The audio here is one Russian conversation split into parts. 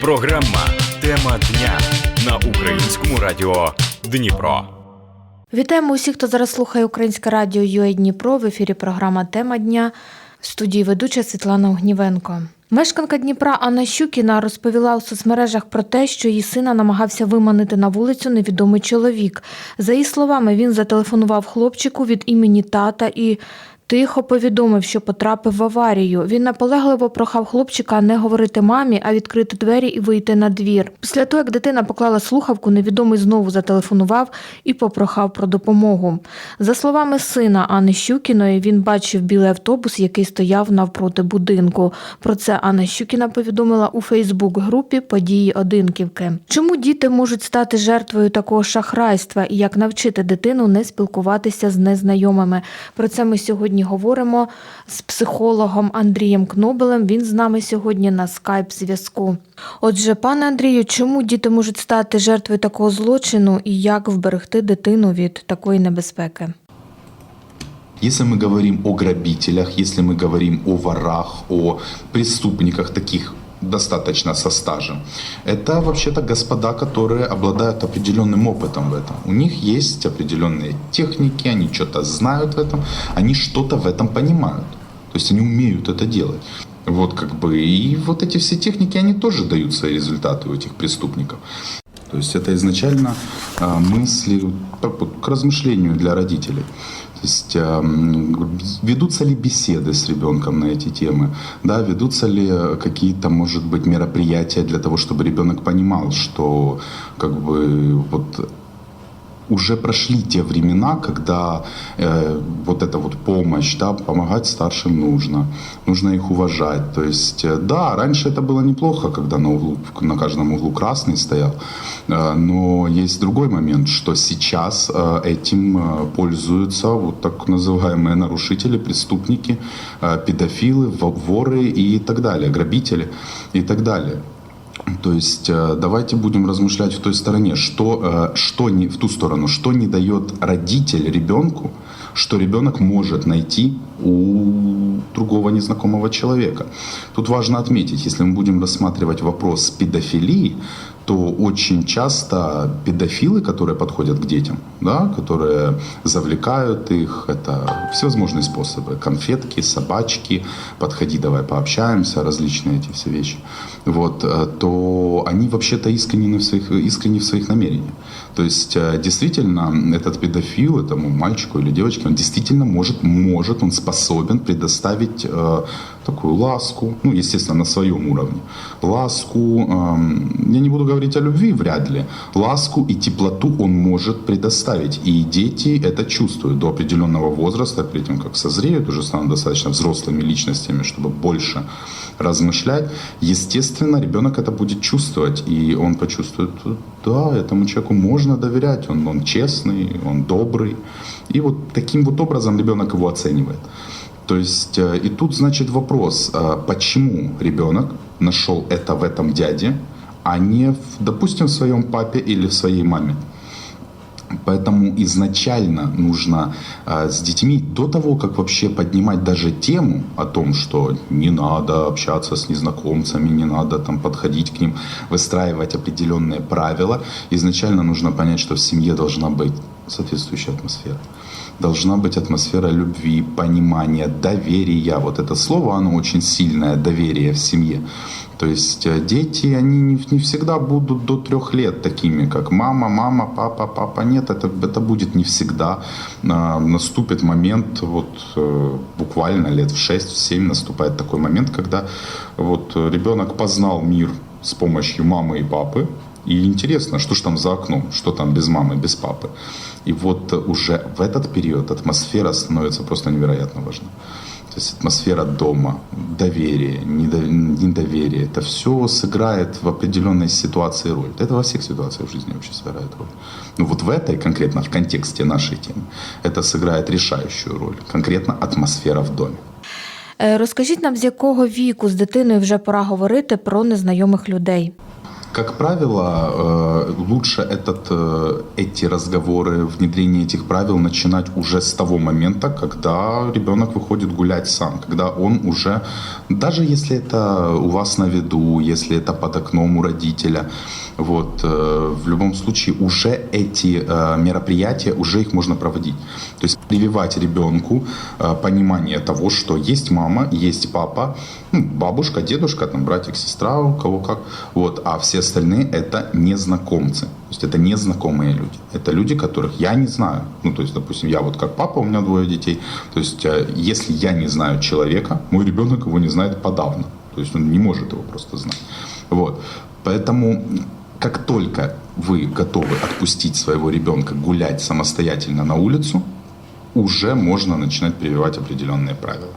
Програма Тема дня на українському радіо Дніпро. Вітаємо усіх, хто зараз слухає Українське радіо ЮА Дніпро. В ефірі програма Тема дня. В студії ведуча Світлана Огнівенко. Мешканка Дніпра Анна Щукіна розповіла у соцмережах про те, що її сина намагався виманити на вулицю невідомий чоловік. За її словами, він зателефонував хлопчику від імені тата і тихо повідомив, що потрапив в аварію. Він наполегливо прохав хлопчика не говорити мамі, а відкрити двері і вийти на двір. Після того, як дитина поклала слухавку, невідомий знову зателефонував і попрохав про допомогу. За словами сина Анни Щукіної, він бачив білий автобус, який стояв навпроти будинку. Про це Анна Щукіна повідомила у Фейсбук-групі події Одинківки. Чому діти можуть стати жертвою такого шахрайства і як навчити дитину не спілкуватися з незнайомими? Про це ми сьогодні говоримо з психологом Андрієм Кнобелем. Він з нами сьогодні на скайп зв'язку. Отже, пане Андрію, чому діти можуть стати жертвою такого злочину і як вберегти дитину від такої небезпеки? Если мы говорим о грабителях, если мы говорим о ворах, о преступниках таких достаточно со стажем, это вообще-то господа, которые обладают определенным опытом в этом. У них есть определенные техники, они что-то знают в этом, они что-то в этом понимают. То есть они умеют это делать. Вот как бы и вот эти все техники, они тоже дают свои результаты у этих преступников. То есть это изначально а, мысли к размышлению для родителей. То есть эм, ведутся ли беседы с ребенком на эти темы, да, ведутся ли какие-то, может быть, мероприятия для того, чтобы ребенок понимал, что как бы вот уже прошли те времена, когда э, вот эта вот помощь, да, помогать старшим нужно, нужно их уважать. То есть, э, да, раньше это было неплохо, когда на углу, на каждом углу красный стоял, э, но есть другой момент, что сейчас э, этим э, пользуются вот так называемые нарушители, преступники, э, педофилы, во- воры и так далее, грабители и так далее. То есть э, давайте будем размышлять в той стороне, что, э, что не в ту сторону, что не дает родитель ребенку, что ребенок может найти у другого незнакомого человека. Тут важно отметить, если мы будем рассматривать вопрос педофилии, то очень часто педофилы, которые подходят к детям, да, которые завлекают их, это всевозможные способы. Конфетки, собачки, подходи, давай пообщаемся, различные эти все вещи. Вот, э, то они вообще-то искренне в своих, искренне в своих намерениях. То есть э, действительно этот педофил, этому мальчику или девочке, он действительно может, может, он способен предоставить э, такую ласку, ну, естественно, на своем уровне. Ласку, эм, я не буду говорить о любви, вряд ли. Ласку и теплоту он может предоставить. И дети это чувствуют до определенного возраста, перед тем, как созреют, уже станут достаточно взрослыми личностями, чтобы больше размышлять. Естественно, ребенок это будет чувствовать, и он почувствует, да, этому человеку можно доверять, он, он честный, он добрый. И вот таким вот образом ребенок его оценивает. То есть, э, и тут, значит, вопрос, э, почему ребенок нашел это в этом дяде, а не, в, допустим, в своем папе или в своей маме. Поэтому изначально нужно э, с детьми, до того, как вообще поднимать даже тему о том, что не надо общаться с незнакомцами, не надо там подходить к ним, выстраивать определенные правила, изначально нужно понять, что в семье должна быть соответствующая атмосфера. Должна быть атмосфера любви, понимания, доверия. Вот это слово, оно очень сильное, доверие в семье. То есть э, дети, они не, не всегда будут до трех лет такими, как мама, мама, папа, папа. Нет, это, это будет не всегда. А, наступит момент, вот э, буквально лет в 6-7 наступает такой момент, когда вот э, ребенок познал мир с помощью мамы и папы, и интересно, что же там за окном, что там без мамы, без папы. И вот уже в этот период атмосфера становится просто невероятно важна. То есть атмосфера дома, доверие, недо- недоверие, это все сыграет в определенной ситуации роль. Это во всех ситуациях в жизни вообще сыграет роль. Но вот в этой конкретно, в контексте нашей темы, это сыграет решающую роль. Конкретно атмосфера в доме. Е, Розкажіть нам, з якого віку з дитиною вже пора говорити про незнайомих людей. Как правило, э, лучше этот, э, эти разговоры, внедрение этих правил начинать уже с того момента, когда ребенок выходит гулять сам, когда он уже, даже если это у вас на виду, если это под окном у родителя, вот, э, в любом случае уже эти э, мероприятия, уже их можно проводить. То есть прививать ребенку э, понимание того, что есть мама, есть папа, ну, бабушка, дедушка, там, братик, сестра, у кого как, вот, а все остальные это незнакомцы. То есть это незнакомые люди. Это люди, которых я не знаю. Ну, то есть, допустим, я вот как папа, у меня двое детей. То есть, если я не знаю человека, мой ребенок его не знает подавно. То есть он не может его просто знать. Вот. Поэтому как только вы готовы отпустить своего ребенка гулять самостоятельно на улицу, уже можно начинать прививать определенные правила.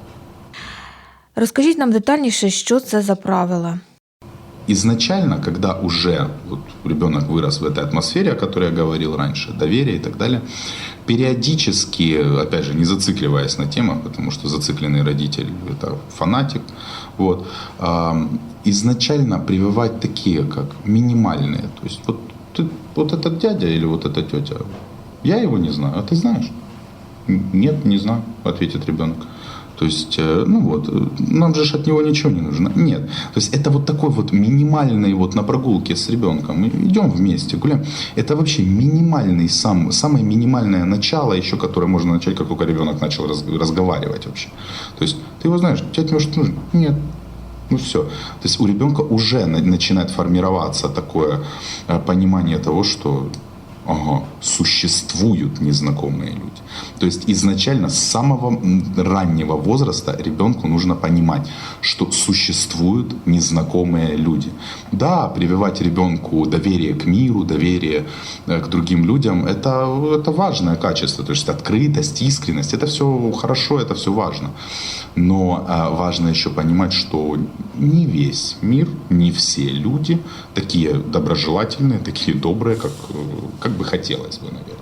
Розкажіть нам детальніше, що це за правила. Изначально, когда уже вот, ребенок вырос в этой атмосфере, о которой я говорил раньше, доверие и так далее, периодически, опять же, не зацикливаясь на темах, потому что зацикленный родитель – это фанатик, вот, изначально прививать такие, как минимальные. То есть вот, ты, вот этот дядя или вот эта тетя, я его не знаю, а ты знаешь? Нет, не знаю, ответит ребенок. То есть, э, ну вот, э, нам же от него ничего не нужно. Нет. То есть это вот такой вот минимальный вот на прогулке с ребенком. Мы идем вместе, гуляем. Это вообще минимальный сам, самое минимальное начало еще, которое можно начать, как только ребенок начал раз, разговаривать вообще. То есть ты его знаешь, тебе что-то нужно? Нет. Ну все. То есть у ребенка уже на- начинает формироваться такое э, понимание того, что Ага, существуют незнакомые люди. То есть изначально с самого раннего возраста ребенку нужно понимать, что существуют незнакомые люди. Да, прививать ребенку доверие к миру, доверие э, к другим людям, это, это важное качество. То есть открытость, искренность, это все хорошо, это все важно. Но э, важно еще понимать, что не весь мир, не все люди такие доброжелательные, такие добрые, как, э, как бы хотелось бы, наверное.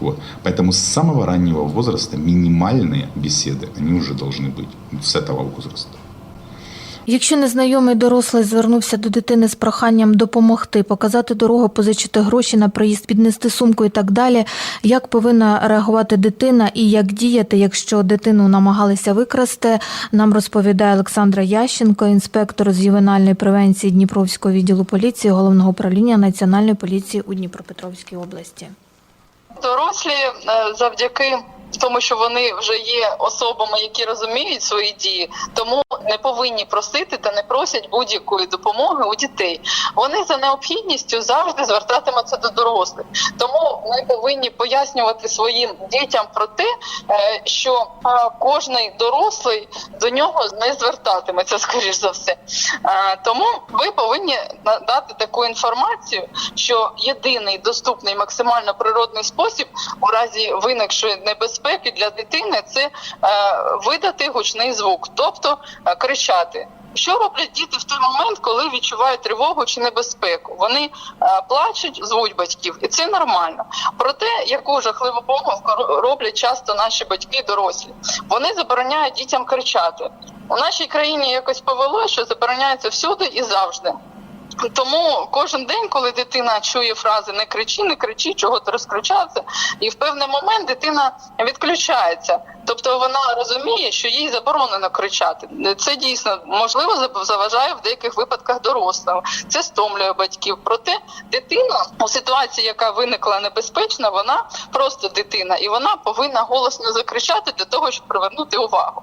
Вот. Поэтому с самого раннего возраста минимальные беседы, они уже должны быть с этого возраста. Якщо незнайомий дорослий звернувся до дитини з проханням допомогти, показати дорогу, позичити гроші на проїзд, піднести сумку і так далі, як повинна реагувати дитина і як діяти, якщо дитину намагалися викрасти, нам розповідає Олександра Ященко, інспектор з ювенальної превенції Дніпровського відділу поліції головного управління Національної поліції у Дніпропетровській області. Дорослі е, завдяки тому, що вони вже є особами, які розуміють свої дії, тому не повинні просити та не просять будь-якої допомоги у дітей. Вони за необхідністю завжди звертатимуться до дорослих. Тому ми повинні пояснювати своїм дітям про те, е, що е, кожний дорослий до нього не звертатиметься, скоріш за все. Е, Тому ви повинні надати таку інформацію, що єдиний доступний максимально природний спосіб у разі виникшої небезпеки для дитини це е, видати гучний звук, тобто е, кричати. Що роблять діти в той момент, коли відчувають тривогу чи небезпеку? Вони е, плачуть, звуть батьків, і це нормально. Проте, яку жахливу помилку ро- роблять часто наші батьки дорослі, вони забороняють дітям кричати. У нашій країні якось повело, що забороняється всюди і завжди. Тому кожен день, коли дитина чує фрази не кричи, не кричи, чого ти розкричатися, і в певний момент дитина відключається. Тобто вона розуміє, що їй заборонено кричати. Це дійсно можливо заважає в деяких випадках дорослим. Це стомлює батьків. Проте дитина у ситуації, яка виникла небезпечна, вона просто дитина, і вона повинна голосно закричати для того, щоб привернути увагу.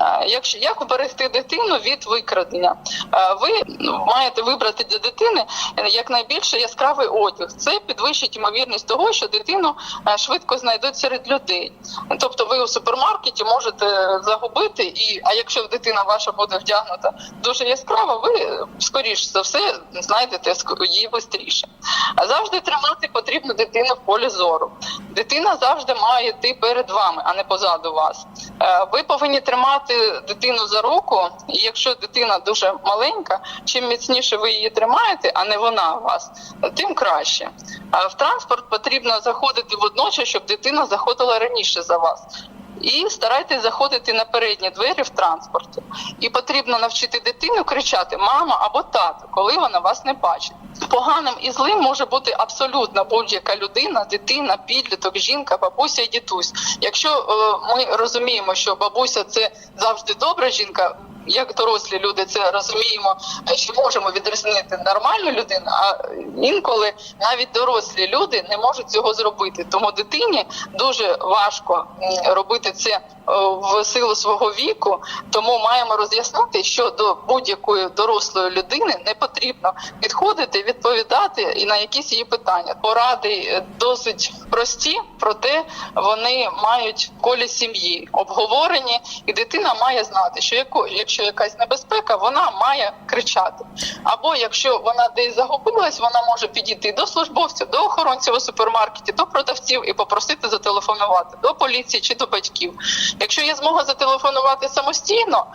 Е, Якщо як уберегти дитину від викрадення, Е, ви маєте вибрати для дитини е, якнайбільше яскравий одяг. Це підвищить ймовірність того, що дитину швидко знайдуть серед людей. Тобто, ви у супермаркеті можете загубити, і а якщо дитина ваша буде вдягнута дуже яскраво, ви е, скоріш за все знайдете її швидше. А завжди тримати потрібно дитину в полі зору. Дитина завжди має йти перед вами, а не позаду вас. Е, Ви повинні тримати дитину за руку, і якщо дитина дуже маленька, чим міцніше ви її тримаєте, а не вона вас, тим краще. В транспорт потрібно заходити водночас, щоб дитина заходила раніше за вас. І старайтесь заходити на передні двері в транспорті. І потрібно навчити дитину кричати Мама або тато, коли вона вас не бачить. Поганим і злим може бути абсолютно будь-яка людина, дитина, підліток, жінка, бабуся і дідусь. Якщо е, ми розуміємо, що бабуся це завжди добра жінка. Як дорослі люди це розуміємо, е, що можемо відрізнити нормальну людину, а інколи навіть дорослі люди не можуть цього зробити. Тому дитині дуже важко робити це е, в силу свого віку. Тому маємо роз'яснити, що до будь-якої дорослої людини не потрібно підходити, відповідати і на якісь її питання. Поради е, досить прості, проте вони мають колі сім'ї обговорені, і дитина має знати, що яко, якщо якась небезпека, вона має кричати. Або якщо вона десь загубилась, вона може підійти до службовців, до охоронців у супермаркеті, до продавців і попросити зателефонувати до поліції чи до батьків. Якщо є змога зателефонувати самостійно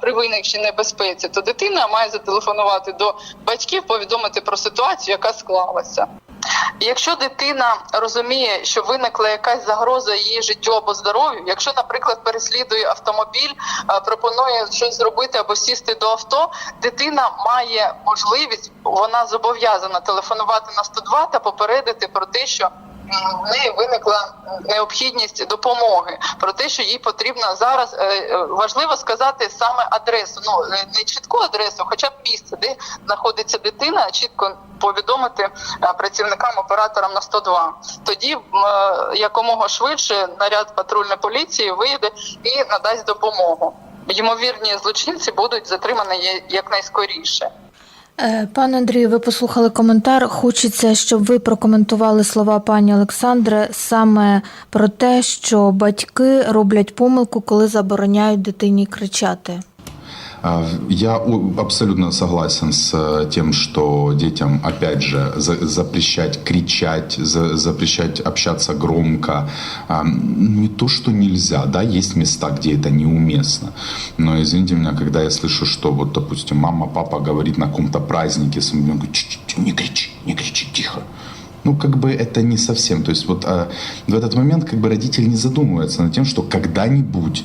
при виникненні небезпеці, то дитина має зателефонувати до батьків, повідомити про ситуацію, яка склалася. Якщо дитина розуміє, що виникла якась загроза її життю або здоров'ю, якщо, наприклад, переслідує автомобіль, пропонує щось зробити або сісти до авто, дитина має можливість, вона зобов'язана телефонувати на 102 та попередити про те, що в неї виникла необхідність допомоги, про те, що їй потрібно зараз е, е, важливо сказати саме адресу. Ну е, не чітку адресу, хоча б місце, де знаходиться дитина, чітко повідомити працівникам операторам на 102. Тоді якомога швидше наряд патрульної поліції вийде і надасть допомогу. Ймовірні злочинці будуть затримані якнайскоріше. Е, Пане Андрію, ви послухали коментар. Хочеться, щоб ви прокоментували слова пані Олександре саме про те, що батьки роблять помилку, коли забороняють дитині кричати. А, Я абсолютно согласен с э, тем, что детям, опять же, за- запрещать кричать, за- запрещать общаться громко. А, Не то, что нельзя, да, есть места, где это неуместно. Но извините меня, когда я слышу, что вот, допустим, мама, папа говорит на каком-то празднике ребенку, «Чш-чш, не кричи, не кричи, тихо. Ну, как бы это не совсем. То есть вот а, в этот момент как бы родитель не задумывается над тем, что когда-нибудь э,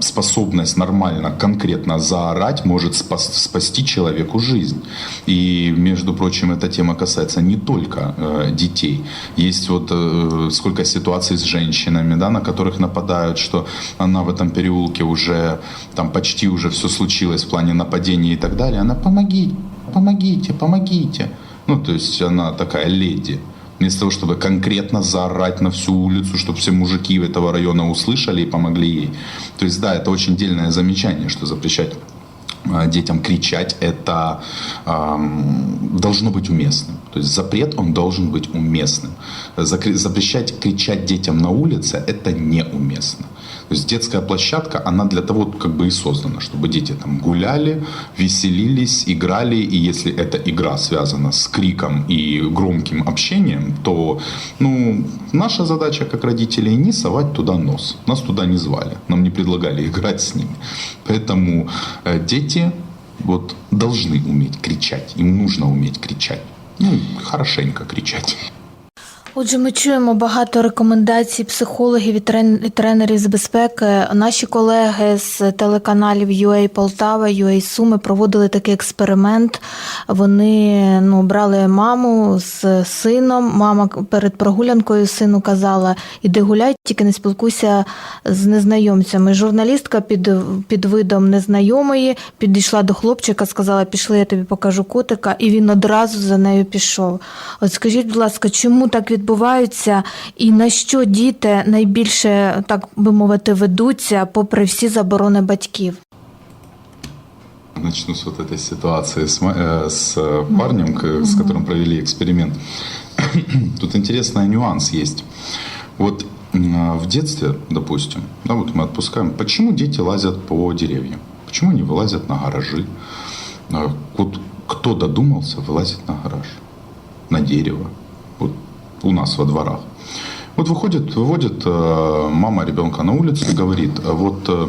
способность нормально, конкретно заорать может спас- спасти человеку жизнь. И, между прочим, эта тема касается не только э, детей. Есть вот э, сколько ситуаций с женщинами, да, на которых нападают, что она в этом переулке уже, там почти уже все случилось в плане нападения и так далее. Она помогите, помогите, помогите. Ну, то есть она такая леди. Вместо того, чтобы конкретно заорать на всю улицу, чтобы все мужики этого района услышали и помогли ей. То есть, да, это очень дельное замечание, что запрещать э, детям кричать, это эм, должно быть уместным. То есть запрет, он должен быть уместным. Закри- Запрещать кричать детям на улице, это неуместно. То есть детская площадка, она для того как бы и создана, чтобы дети там гуляли, веселились, играли. И если эта игра связана с криком и громким общением, то ну, наша задача как родителей не совать туда нос. Нас туда не звали, нам не предлагали играть с ними. Поэтому э, дети вот, должны уметь кричать, им нужно уметь кричать. Ну, хорошенько кричать. Отже, ми чуємо багато рекомендацій психологів і тренерів з безпеки. Наші колеги з телеканалів UA Полтава, UA Суми проводили такий експеримент. Вони ну, брали маму з сином. Мама перед прогулянкою сину казала: іди гуляй, тільки не спілкуйся з незнайомцями. Журналістка під, під видом незнайомої підійшла до хлопчика, сказала: Пішли, я тобі покажу котика, і він одразу за нею пішов. От скажіть, будь ласка, чому так відбувається, і на що діти найбільше, так би мовити, ведуться, попри всі заборони батьків? Начну с вот этой ситуации с, ма- э, с э, парнем, к- с которым провели эксперимент. Тут интересный нюанс есть. Вот м, в детстве, допустим, да, вот мы отпускаем, почему дети лазят по деревьям? Почему они вылазят на гаражи? А, Вот кто додумался вылазить на гараж, на дерево? Вот у нас во дворах. Вот выходит, выводит э, мама ребенка на улицу и говорит, вот э,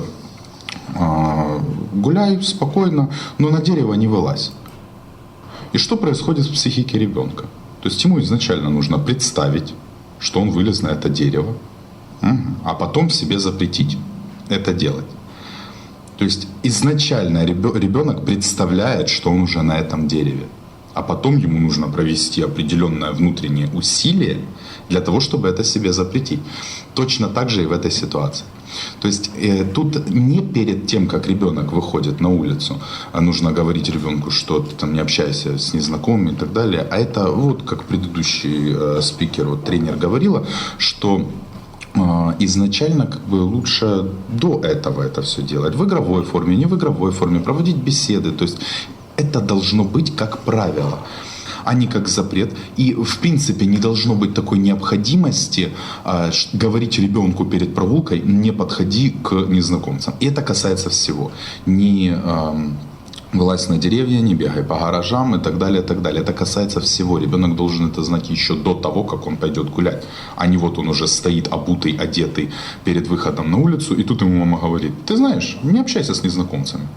а, гуляй спокойно, но на дерево не вылазь. И что происходит в психике ребенка? То есть ему изначально нужно представить, что он вылез на это дерево. А потом себе запретить это делать. То есть изначально ребенок представляет, что он уже на этом дереве. А потом ему нужно провести определенное внутреннее усилие для того, чтобы это себе запретить. Точно так же и в этой ситуации. То есть э, тут не перед тем, как ребенок выходит на улицу, а нужно говорить ребенку, что ты там не общайся с незнакомыми и так далее. А это вот как предыдущий э, спикер, вот тренер говорила, что а, изначально как бы лучше до этого это все делать. В игровой форме, не в игровой форме, проводить беседы. То есть это должно быть как правило а не как запрет. И, в принципе, не должно быть такой необходимости ш- говорить ребенку перед прогулкой «не подходи к незнакомцам». И это касается всего. Не ам, вылазь на деревья, не бегай по гаражам и так далее, и так далее. Это касается всего. Ребенок должен это знать еще до того, как он пойдет гулять. А не вот он уже стоит обутый, одетый перед выходом на улицу, и тут ему мама говорит, ты знаешь, не общайся с незнакомцами.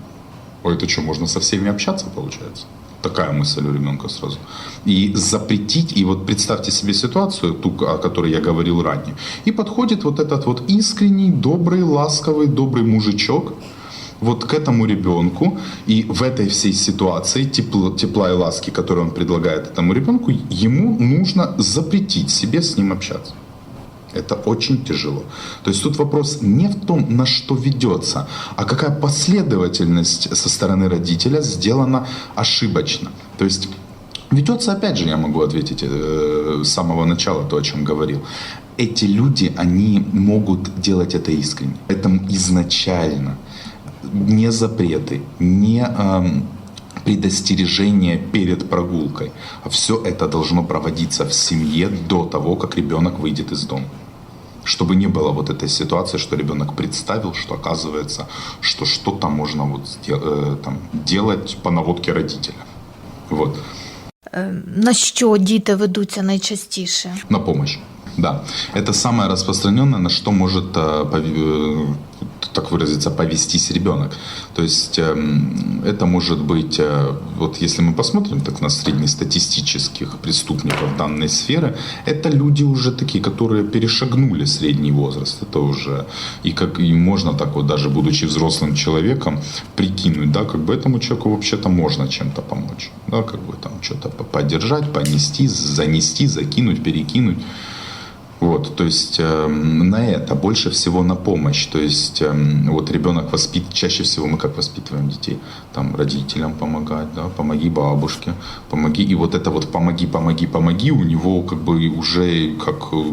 Ой, это что, можно со всеми общаться, получается? Такая мысль у ребенка сразу. И запретить, и вот представьте себе ситуацию, ту, о которой я говорил ранее, и подходит вот этот вот искренний, добрый, ласковый, добрый мужичок, вот к этому ребенку и в этой всей ситуации тепла, тепла и ласки, которую он предлагает этому ребенку, ему нужно запретить себе с ним общаться. Это очень тяжело. То есть тут вопрос не в том, на что ведется, а какая последовательность со стороны родителя сделана ошибочно. То есть ведется, опять же, я могу ответить э, с самого начала то, о чем говорил. Эти люди, они могут делать это искренне. Поэтому изначально не запреты, не эм, предостережение перед прогулкой. А все это должно проводиться в семье до того, как ребенок выйдет из дома. Чтобы не было вот этой ситуации, что ребенок представил, что оказывается, что что-то можно вот сде- э, там, делать по наводке родителя. Вот. Е, На що діти ведуться найчастіше? На помощь. Да. Это самое распространенное, на что может, э, пови- э, так выразиться, повестись ребенок. То есть эм, это может быть, э, вот если мы посмотрим так на среднестатистических преступников данной сферы, это люди уже такие, которые перешагнули средний возраст. Это уже, и как и можно так вот, даже будучи взрослым человеком, прикинуть, да, как бы этому человеку вообще-то можно чем-то помочь. Да, как бы там что-то по- поддержать, понести, занести, закинуть, перекинуть. Вот, то есть эм, на это больше всего на помощь. То есть эм, вот ребенок воспит, чаще всего мы как воспитываем детей, там родителям помогать, да, помоги бабушке, помоги и вот это вот помоги, помоги, помоги у него как бы уже как э,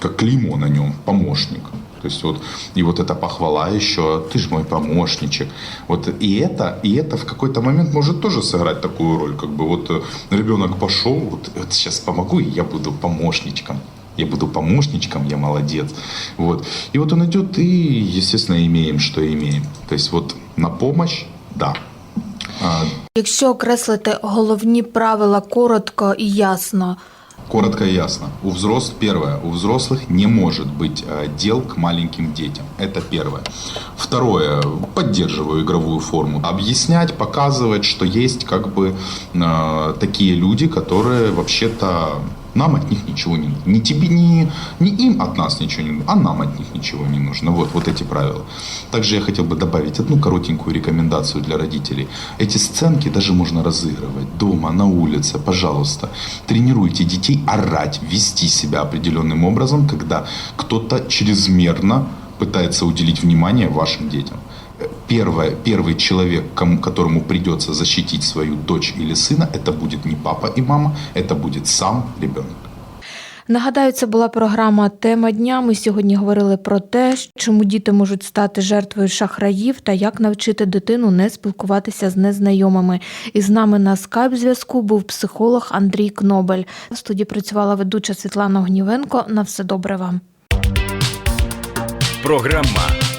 как клеймо на нем, помощник. То есть вот и вот эта похвала еще, ты же мой помощничек. Вот и это и это в какой-то момент может тоже сыграть такую роль, как бы вот э, ребенок пошел, вот, вот сейчас помогу и я буду помощничком я буду помощничком, я молодец. Вот. И вот он идет и, естественно, имеем, что имеем. То есть вот на помощь, да. А, Якщо окреслити головні правила коротко і ясно, Коротко и ясно. У взрослых, первое, у взрослых не может быть э, дел к маленьким детям. Это первое. Второе, поддерживаю игровую форму. Объяснять, показывать, что есть как бы э, такие люди, которые вообще-то нам от них ничего не нужно. Ни тебе, ни, ни им от нас ничего не нужно, а нам от них ничего не нужно. Вот, вот эти правила. Также я хотел бы добавить одну коротенькую рекомендацию для родителей. Эти сценки даже можно разыгрывать дома, на улице, пожалуйста. Тренируйте детей орать, вести себя определенным образом, когда кто-то чрезмерно пытается уделить внимание вашим детям. Первое, первый человек, кому, которому придется защитить свою дочь или сына, это будет не папа и мама, это будет сам ребенок. Нагадаю, це була програма Тема дня. Ми сьогодні говорили про те, чому діти можуть стати жертвою шахраїв та як навчити дитину не спілкуватися з незнайомими. І з нами на скайп зв'язку був психолог Андрій Кнобель. В студії працювала ведуча Світлана Огнівенко. На все добре вам. Програма